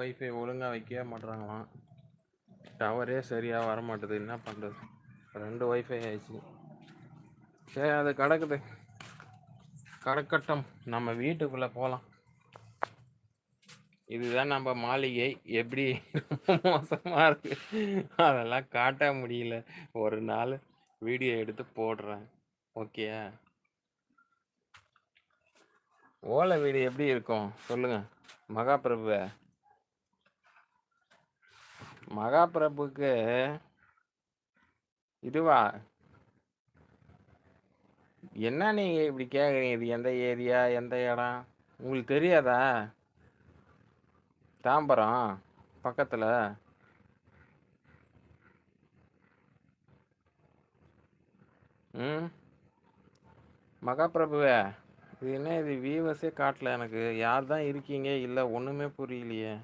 Wifi ஒழுங்காக வைக்கவே மாட்டுறாங்களாம் டவரே சரியாக வர மாட்டுது என்ன பண்ணுறது ரெண்டு ஒய்ஃபை ஆயிடுச்சு. சரி அது கிடக்குது. கடக்கட்டும். நம்ம வீட்டுக்குள்ளே போகலாம் இதுதான் நம்ம மாளிகை. எப்படி மோசமாக இருக்கு? அதெல்லாம் காட்ட முடியல. ஒரு நாள் வீடியோ எடுத்து போடுறேன். ஓகே ஓலை வீடு எப்படி இருக்கும்? சொல்லுங்கள் மகாபிரபு மகாபிரபுக்கு இதுவா? என்ன நீங்க இப்படி கேக்குறீங்க? இது எந்த ஏரியா? எந்த இடம்? உங்களுக்கு தெரியாதா? தாம்பரம் பக்கத்துல. ம். மகாபிரபுவே இது என்ன இது வியூவர்ஸே காட்டல எனக்கு. யார் தான் இருக்கீங்க? இல்லை ஒன்றுமே புரியலையே.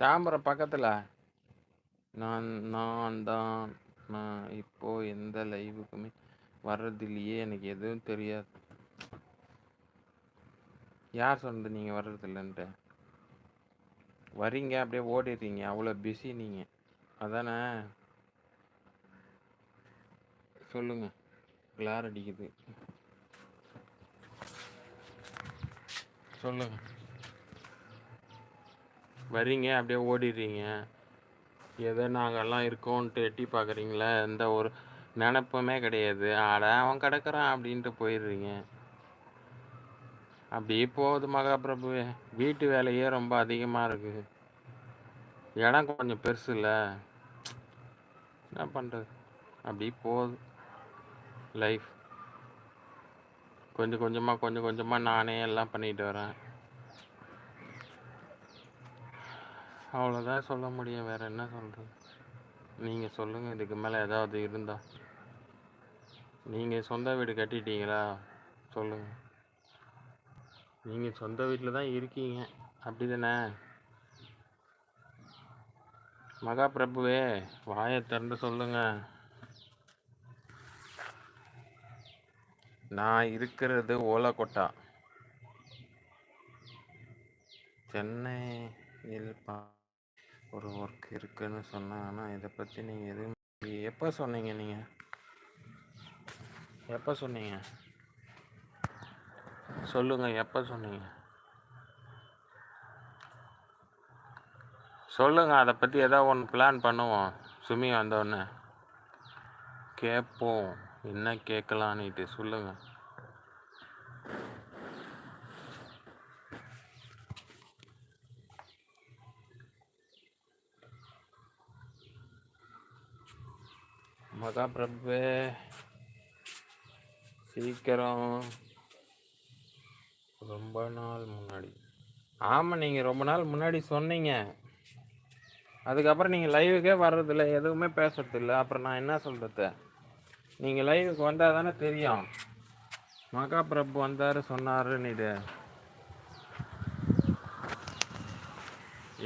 தாம்பரம் பக்கத்தில். நான் நான் தான் நான் இப்போது எந்த லைவுக்குமே வர்றதில்லையே எனக்கு எதுவும் தெரியாது. யார் சொன்னது நீங்கள் வர்றதில்லைன்ட்டு? வரீங்க அப்படியே ஓடிடுறீங்க. அவ்வளோ பிஸி நீங்கள் அதானே? சொல்லுங்க. கிளார் அடிக்குது. சொல்லுங்கள் வரீங்க அப்படியே ஓடிடுறீங்க. ஏதோ நாங்கள்லாம் இருக்கோன்ட்டு எட்டி பார்க்குறீங்களா எந்த ஒரு நினப்புமே கிடையாது. ஆட அவன் கிடக்குறான் அப்படின்ட்டு போயிடுறீங்க. அப்படியே போகுது மகாபிரபுவே. வீட்டு வேலையே ரொம்ப அதிகமாக இருக்குது இடம் கொஞ்சம் பெருசு இல்லை. என்ன பண்ணுறது அப்படி போகுது லைஃப் கொஞ்சம் கொஞ்சமாக கொஞ்சம் கொஞ்சமாக நானே எல்லாம் பண்ணிட்டு வரேன். அவ்வளோதான் சொல்ல முடியும். வேறு என்ன சொல்கிறது நீங்கள் சொல்லுங்கள் இதுக்கு மேலே ஏதாவது இருந்தால் நீங்கள் சொந்த வீடு கட்டிட்டீங்களா? சொல்லுங்கள் நீங்கள் சொந்த வீட்டில் தான் இருக்கீங்க. அப்படி தானே மகாபிரபுவே வாயை திறந்து சொல்லுங்கள் நான் இருக்கிறது ஓலக்கொட்டா சென்னையில் பா ஒரு ஒர்க் இருக்குன்னு சொன்னேன் ஆனால் இதை பற்றி நீங்கள் எதுவும் எப்போ சொன்னீங்க நீங்கள் எப்போ சொன்னீங்க? சொல்லுங்கள் எப்போ சொன்னீங்க? சொல்லுங்கள் அதை பற்றி ஏதோ ஒன்று பிளான் பண்ணுவோம். சுமி வந்தோடனே கேட்போம் என்ன கேட்கலான்னுட்டு சொல்லுங்கள் மகா பிரபு. சீக்கிரம். ரொம்ப நாள் முன்னாடி. ஆமாம் நீங்கள் ரொம்ப நாள் முன்னாடி சொன்னீங்க. அதுக்கப்புறம் நீங்கள் லைவுக்கே வர்றதில்ல எதுவுமே பேசுறதில்ல. அப்புறம் நான் என்ன சொல்கிறது நீங்கள் லைவுக்கு வந்தால் தானே தெரியும். மகா பிரபு வந்தார் சொன்னாருன்னு இது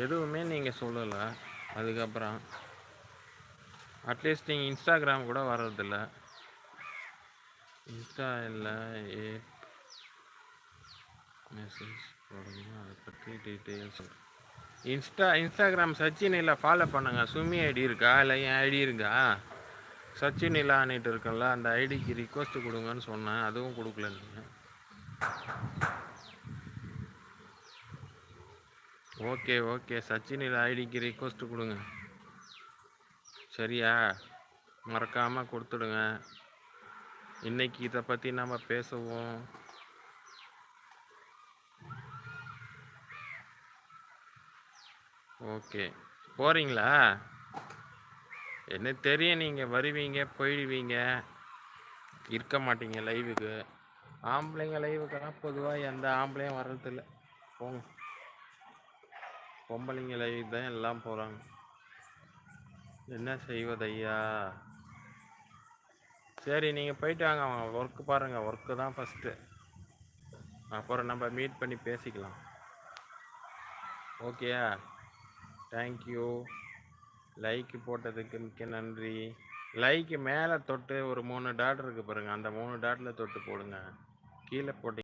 எதுவுமே நீங்கள் சொல்லலை. அதுக்கப்புறம் அட்லீஸ்ட் நீங்கள் இன்ஸ்டாகிராம் கூட வர்றதில்ல. இன்ஸ்டா இல்லை ஏ மெசேஜ் போடுங்க அதை பற்றி டீட்டெயில்ஸ் இன்ஸ்டா இன்ஸ்டாகிராம் சச்சின் இல்லை ஃபாலோ பண்ணுங்க. சுமி ஐடி இருக்கா? இல்லை என் ஐடி இருக்கா? சச்சின் இல்லான்ட்டு இருக்கல அந்த ஐடிக்கு ரிக்வஸ்ட் கொடுங்கன்னு சொன்னேன். அதுவும் கொடுக்கல நீங்கள் ஓகே ஓகே சச்சின் இல்லை ஐடிக்கு ரிக்வஸ்ட் கொடுங்க. சரியா? மறக்காமல் கொடுத்துடுங்க. இன்னைக்கு இதை பற்றி நம்ம பேசுவோம். ஓகே. போகிறீங்களா என்ன தெரியும் நீங்கள் வருவீங்க போயிடுவீங்க. இருக்க மாட்டீங்க லைவுக்கு ஆம்பளைங்க லைவுக்கெல்லாம் பொதுவாக எந்த ஆம்பளையும் வர்றதில்லை. போங்க. பொம்பளைங்க லைவ் தான் எல்லாம் போகிறாங்க என்ன செய்வதையா? சரி நீங்கள் போயிட்டு வாங்க. அவங்க ஒர்க்கு பாருங்கள் ஒர்க்கு தான் ஃபஸ்ட்டு அப்புறம் நம்ம மீட் பண்ணி பேசிக்கலாம். ஓகேயா தேங்க்யூ லைக்கு போட்டதுக்கு மிக்க நன்றி. லைக்கு மேலே தொட்டு ஒரு மூணு டாட் இருக்குது பாருங்கள் அந்த மூணு டாட்டில் தொட்டு போடுங்க. கீழே போட்டு